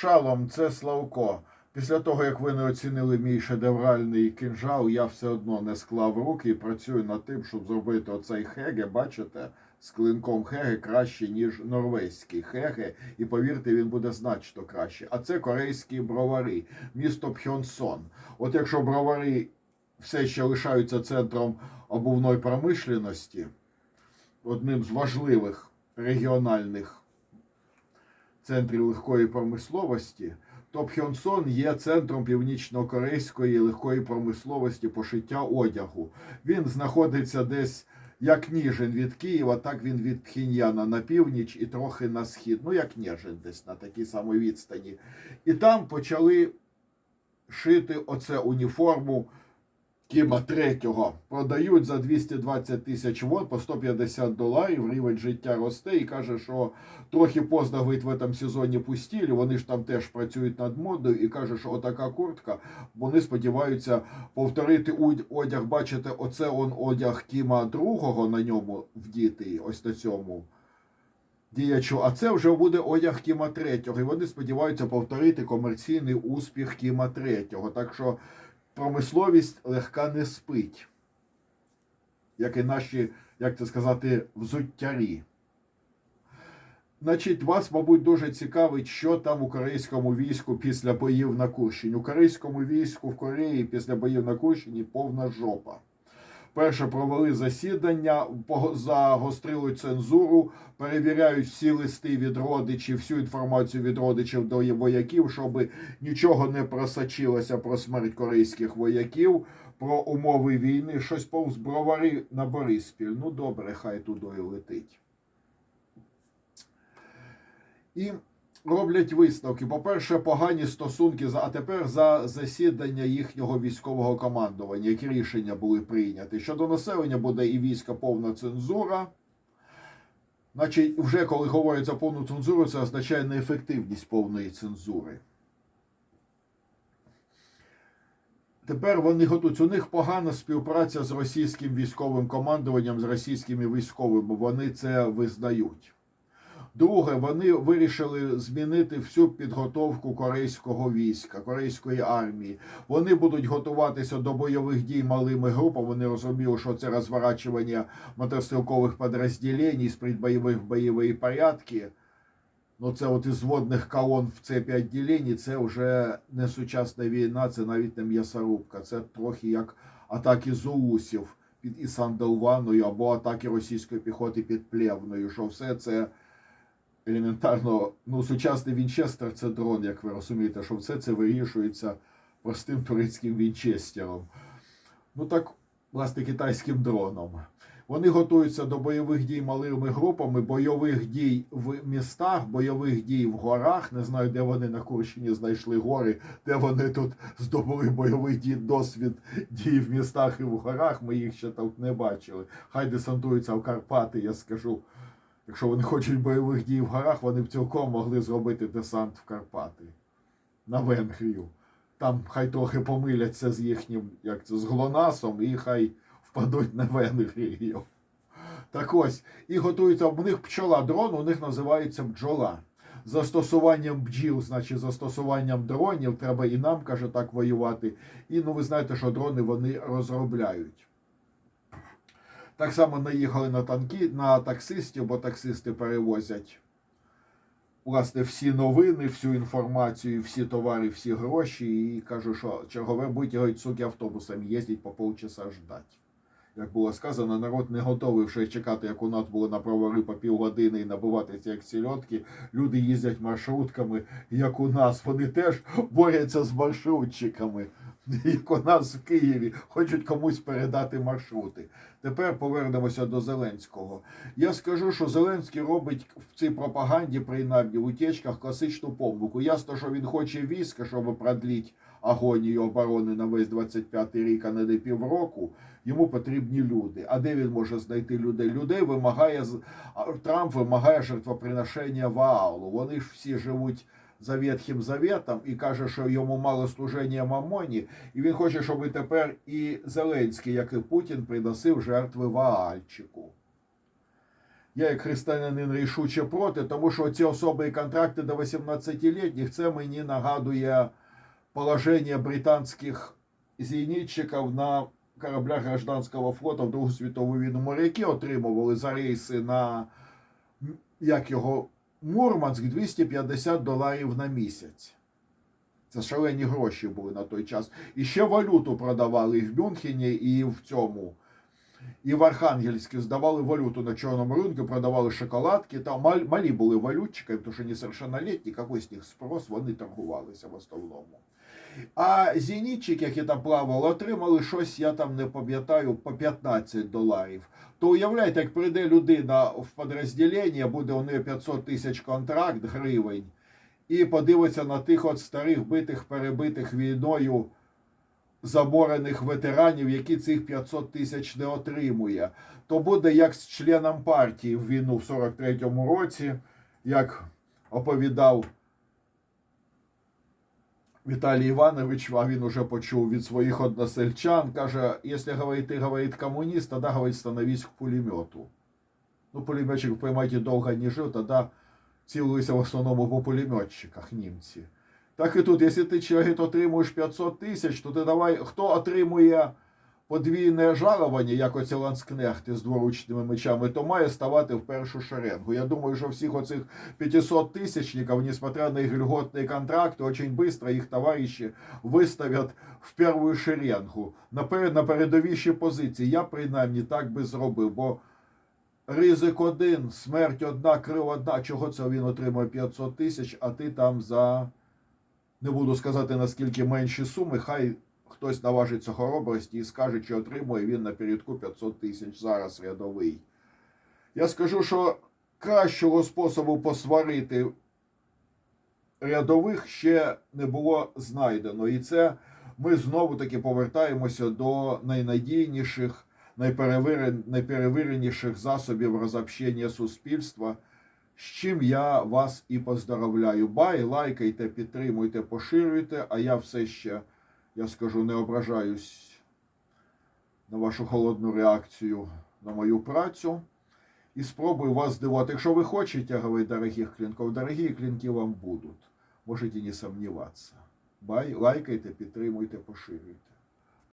шалом, це Славко. Після того, як ви не оцінили мій шедевральний кинжал, я все одно не склав руки і працюю над тим, щоб зробити оцей хеге, бачите, з клинком хеге краще, ніж норвезький хеге. І повірте, він буде значно краще. А це корейські бровари, місто Пхьонсон. От якщо бровари все ще лишаються центром обувної промишленості, одним з важливих регіональних центрів легкої промисловості, то Пхьонсон є центром північно-корейської легкої промисловості пошиття одягу. Він знаходиться десь як Ніжин від Києва, так він від Пхіньяна на північ і трохи на схід. Ну, як Ніжин, десь на такій самій відстані. І там почали шити оце уніформу Кіма третього. Продають за 220 тисяч вон по 150 доларів. Рівень життя росте і каже, що трохи поздно говорить, в цьому сезоні пустілі. Вони ж там теж працюють над модою і каже, що отака куртка. Вони сподіваються повторити одяг. Бачите, оце он одяг Кіма другого на ньому вдітий, ось на цьому. Діячу, а це вже буде одяг Кіма третього. І вони сподіваються повторити комерційний успіх Кіма третього. Так що промисловість легка не спить, як і наші, як це сказати, взуттярі. Значить, вас, мабуть, дуже цікавить, що там у корейському війську після боїв на Курщині. У корейському війську в Кореї після боїв на Курщині повна жопа. Перше провели засідання, загострили цензуру, перевіряють всі листи від родичів, всю інформацію від родичів до вояків, щоб нічого не просочилося про смерть корейських вояків, про умови війни. Щось повз бровари на Бориспіль. Ну добре, хай туди летить. І роблять висновки. По-перше, погані стосунки, за- а тепер за засідання їхнього військового командування, які рішення були прийняті. Щодо населення буде і війська повна цензура. Значить, вже коли говорять за повну цензуру, це означає неефективність повної цензури. Тепер вони готуються. У них погана співпраця з російським військовим командуванням, з російськими військовими. Вони це визнають. Друге, вони вирішили змінити всю підготовку корейського війська, корейської армії. Вони будуть готуватися до бойових дій малими групами. Вони розуміли, що це розворачування мотострілкових підрозділень з предбойових бойові порядки. Ну, це от із зводних колон в цепі відділень, це вже не сучасна війна, це навіть не м'ясорубка. Це трохи як атаки зулусів під Ісандалваною або атаки російської піхоти під Плевною, що все це елементарно, ну, сучасний Вінчестер це дрон, як ви розумієте, що все це вирішується простим турецьким Вінчестером. Ну так, власне, китайським дроном. Вони готуються до бойових дій малими групами, бойових дій в містах, бойових дій в горах. Не знаю, де вони на Курщині знайшли гори, де вони тут здобули бойовий дій, досвід дій в містах і в горах. Ми їх ще тут не бачили. Хай десантуються в Карпати, я скажу. Якщо вони хочуть бойових дій в горах, вони б цілком могли зробити десант в Карпати на Венгрію. Там хай трохи помиляться з їхнім, як це, з ГЛОНАСом, і хай впадуть на Венгрію. Так ось, і готується, у них пчола дрон, у них називається бджола. Застосуванням бджіл, значить, застосуванням дронів, треба і нам, каже, так воювати. І ну ви знаєте, що дрони вони розробляють. Так само наїхали на танки, на таксистів, бо таксисти перевозять власне всі новини, всю інформацію, всі товари, всі гроші. І кажу, що чергове будь говорить, суки автобусами їздять по полчаса ждать. Як було сказано, народ не готовий вже чекати, як у нас було на провари по півгодини і набиватися як сільотки. Люди їздять маршрутками, як у нас. Вони теж борються з маршрутчиками, як у нас в Києві, хочуть комусь передати маршрути. Тепер повернемося до Зеленського. Я скажу, що Зеленський робить в цій пропаганді, принаймні в утечках, класичну помилку. Ясно, що він хоче війська, щоб продліть агонію оборони на весь 25-й рік, а не на півроку. Йому потрібні люди. А де він може знайти людей? Людей вимагає Трамп вимагає жертвоприношення Ваалу. Вони ж всі живуть за Ветхим Заветом і каже, що йому мало служення Мамоні, і він хоче, щоб тепер і Зеленський, як і Путін, приносив жертви Ваальчику. Я як християнин рішуче проти, тому що ці особи і контракти до 18-літніх це мені нагадує положення британських зенітчиків на кораблях гражданського флоту в Другу світову війну. Моряки отримували за рейси на як його Мурманськ 250 доларів на місяць. Це шалені гроші були на той час. І ще валюту продавали і в Мюнхені, і в цьому. І в Архангельську здавали валюту на чорному ринку, продавали шоколадки. Там мал- малі були валютчики, тому що несовершеннолетні, якийсь з них спрос, вони торгувалися в основному. А зенітчики, які там плавали, отримали щось, я там не пам'ятаю, по 15 доларів. То уявляєте, як прийде людина в підрозділення, буде у неї 500 тисяч контракт гривень, і подивиться на тих от старих битих, перебитих війною заборених ветеранів, які цих 500 тисяч не отримує, то буде як з членом партії в війну в 43-му році, як оповідав Віталій Іванович, а він уже почув від своїх односельчан, каже, якщо говорить, ти говорить комуніст, тоді говорить, становись к пулемету. Ну, пулеметчик, понимаете, довго не жив, тоді цілилися в основному по пулеметчиках німці. Так і тут, якщо ти чоловік отримуєш 500 тисяч, то ти давай, хто отримує подвійне жалування, як оці ланскнехти з дворучними мечами, то має ставати в першу шеренгу. Я думаю, що всіх оцих 500 тисячників, несмотря на їх льготні контракти, очень быстро їх товариші виставлять в першу шеренгу, на передовіші позиції. Я принаймні так би зробив, бо ризик один, смерть одна, крив одна. Чого це він отримує 500 тисяч, а ти там за не буду сказати наскільки менші суми, хай хтось наважиться хоробрості і скаже, чи отримує він на передку 500 тисяч зараз рядовий. Я скажу, що кращого способу посварити рядових ще не було знайдено. І це ми знову таки повертаємося до найнадійніших, найперевіреніших засобів розобщення суспільства. З чим я вас і поздоровляю. Бай, лайкайте, підтримуйте, поширюйте, а я все ще, я скажу, не ображаюсь на вашу холодну реакцію на мою працю. І спробую вас здивувати. Якщо ви хочете, говорить, дорогих клінків, дорогі клінки вам будуть. Можете не сомніватися. Лайкайте, підтримуйте, поширюйте.